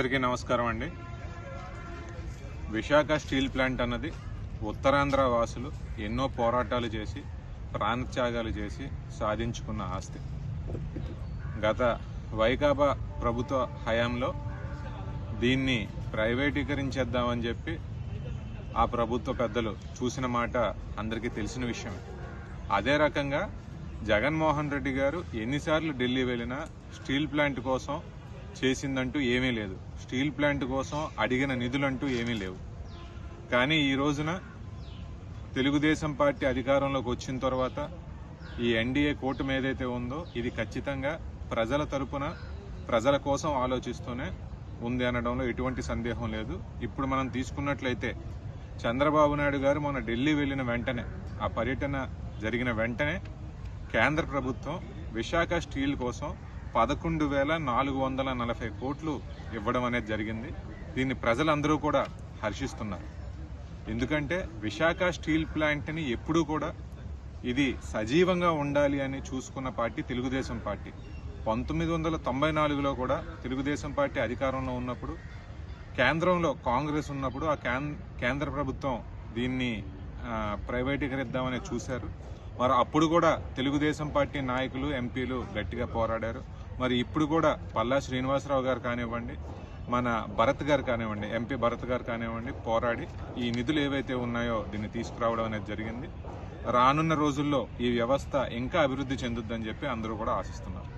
అందరికీ నమస్కారం అండి. విశాఖ స్టీల్ ప్లాంట్ అన్నది ఉత్తరాంధ్ర వాసులు ఎన్నో పోరాటాలు చేసి ప్రాణత్యాగాలు చేసి సాధించుకున్న ఆస్తి. గత వైకాపా ప్రభుత్వ హయాంలో దీన్ని ప్రైవేటీకరించేద్దామని చెప్పి ఆ ప్రభుత్వ పెద్దలు చూసిన మాట అందరికీ తెలిసిన విషయమే అదే రకంగా జగన్మోహన్ రెడ్డి గారు ఎన్నిసార్లు ఢిల్లీ వెళ్ళినా స్టీల్ ప్లాంట్ కోసం చేసిందంటూ ఏమీ లేదు. స్టీల్ ప్లాంట్ కోసం అడిగిన నిధులంటూ ఏమీ లేవు. కానీ ఈ రోజున తెలుగుదేశం పార్టీ అధికారంలోకి వచ్చిన తర్వాత ఈ ఎన్డీఏ కూటమి ఏదైతే ఉందో ఇది ఖచ్చితంగా ప్రజల తరపున ప్రజల కోసం ఆలోచిస్తూనే ఉంది అనడంలో ఎటువంటి సందేహం లేదు. ఇప్పుడు మనం తీసుకున్నట్లయితే చంద్రబాబు నాయుడు గారు మొన్న ఢిల్లీ వెళ్ళిన వెంటనే ఆ పర్యటన జరిగిన వెంటనే కేంద్ర ప్రభుత్వం విశాఖ స్టీల్ కోసం పదకొండు వేల నాలుగు వందల నలభై కోట్లు ఇవ్వడం అనేది జరిగింది. దీన్ని ప్రజలందరూ కూడా హర్షిస్తున్నారు. ఎందుకంటే విశాఖ స్టీల్ ప్లాంట్ని ఎప్పుడూ కూడా ఇది సజీవంగా ఉండాలి అని చూసుకున్న పార్టీ తెలుగుదేశం పార్టీ. పంతొమ్మిది వందల తొంభై నాలుగులో కూడా తెలుగుదేశం పార్టీ అధికారంలో ఉన్నప్పుడు కేంద్రంలో కాంగ్రెస్ ఉన్నప్పుడు ఆ కేంద్ర ప్రభుత్వం దీన్ని ప్రైవేటీకరిద్దామని చూశారు. మరి అప్పుడు కూడా తెలుగుదేశం పార్టీ నాయకులు ఎంపీలు గట్టిగా పోరాడారు. మరి ఇప్పుడు కూడా పల్లా శ్రీనివాసరావు గారు కానివ్వండి మన భరత్ గారు కానివ్వండి ఎంపీ భరత్ గారు కానివ్వండి పోరాడి ఈ నిధులు ఏవైతే ఉన్నాయో దీన్ని తీసుకురావడం అనేది జరిగింది. రానున్న రోజుల్లో ఈ వ్యవస్థ ఇంకా అభివృద్ధి చెందుద్దని చెప్పి అందరూ కూడా ఆశిస్తున్నారు.